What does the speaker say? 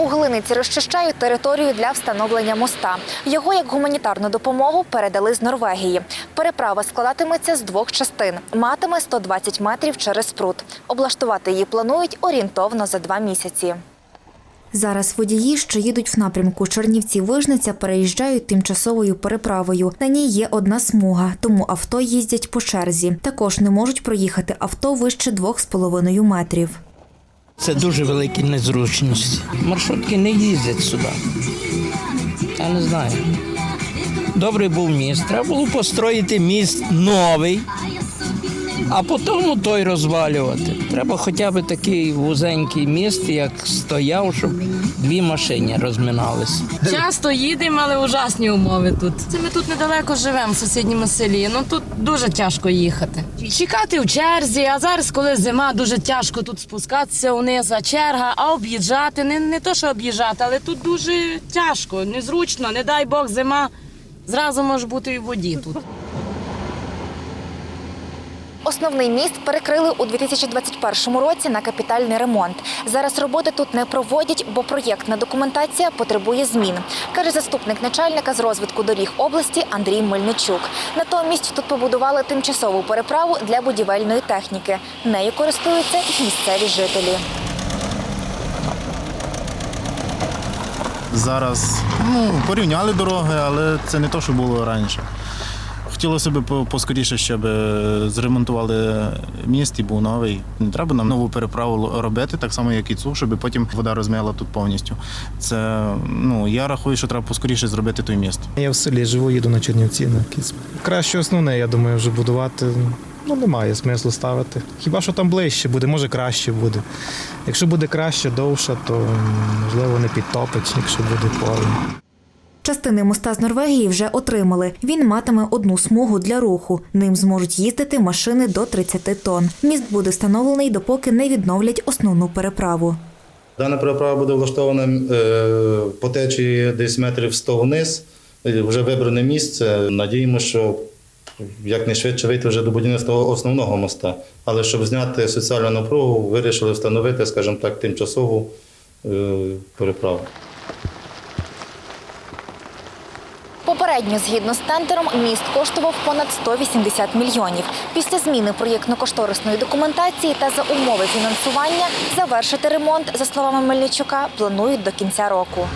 У Глиниці розчищають територію для встановлення моста. Його як гуманітарну допомогу передали з Норвегії. Переправа складатиметься з двох частин. Матиме 120 метрів через пруд. Облаштувати її планують орієнтовно за два місяці. Зараз водії, що їдуть в напрямку Чернівці-Вижниця, переїжджають тимчасовою переправою. На ній є одна смуга, тому авто їздять по черзі. Також не можуть проїхати авто вище 2,5 метрів. Це дуже великі незручності. Маршрутки не їздять сюди. Я не знаю. Добрий був міст. Треба було построїти міст новий, а потім той розвалювати. Треба хоча б такий вузенький міст, як стояв, щоб дві машини розминалися. Часто їдемо, але ужасні умови тут. Це ми тут недалеко живемо в сусідньому селі. Ну тут дуже тяжко їхати. Чекати в черзі, а зараз, коли зима, дуже тяжко тут спускатися вниз, а черга, а об'їжджати. Не, не то, що об'їжджати, але тут дуже тяжко, незручно, не дай Бог, зима. Зразу може бути і в воді тут. Основний міст перекрили у 2021 році на капітальний ремонт. Зараз роботи тут не проводять, бо проєктна документація потребує змін, каже заступник начальника з розвитку доріг області Андрій Мельничук. Натомість тут побудували тимчасову переправу для будівельної техніки. Нею користуються місцеві жителі. Зараз ну, порівняли дороги, але це не те, що було раніше. Хотілося б поскоріше, щоб е, зремонтували міст і був новий. Не треба нам нову переправу робити, так само, як і цю, щоб потім вода розмила тут повністю. Це ну я рахую, що треба поскоріше зробити той міст. Я в селі живу, їду на Чернівці на Кіцьму. Краще основне, я думаю, вже будувати. Ну, немає смислу ставити. Хіба що там ближче буде, може краще буде. Якщо буде краще, довше, то можливо не підтопить, якщо буде поле. Частини моста з Норвегії вже отримали. Він матиме одну смугу для руху. Ним зможуть їздити машини до 30 тонн. Міст буде встановлений, допоки не відновлять основну переправу. Дана переправа буде влаштована е, по течії десь метрів 100 вниз. Е, Вже вибране місце. Надіємося, що якнайшвидше вийти вже до будівництва основного моста. Але щоб зняти соціальну напругу, вирішили встановити, скажімо так, тимчасову е, переправу. Попередньо, згідно з тендером, міст коштував понад 180 мільйонів. Після зміни проєктно-кошторисної документації та за умови фінансування завершити ремонт, за словами Мельничука, планують до кінця року.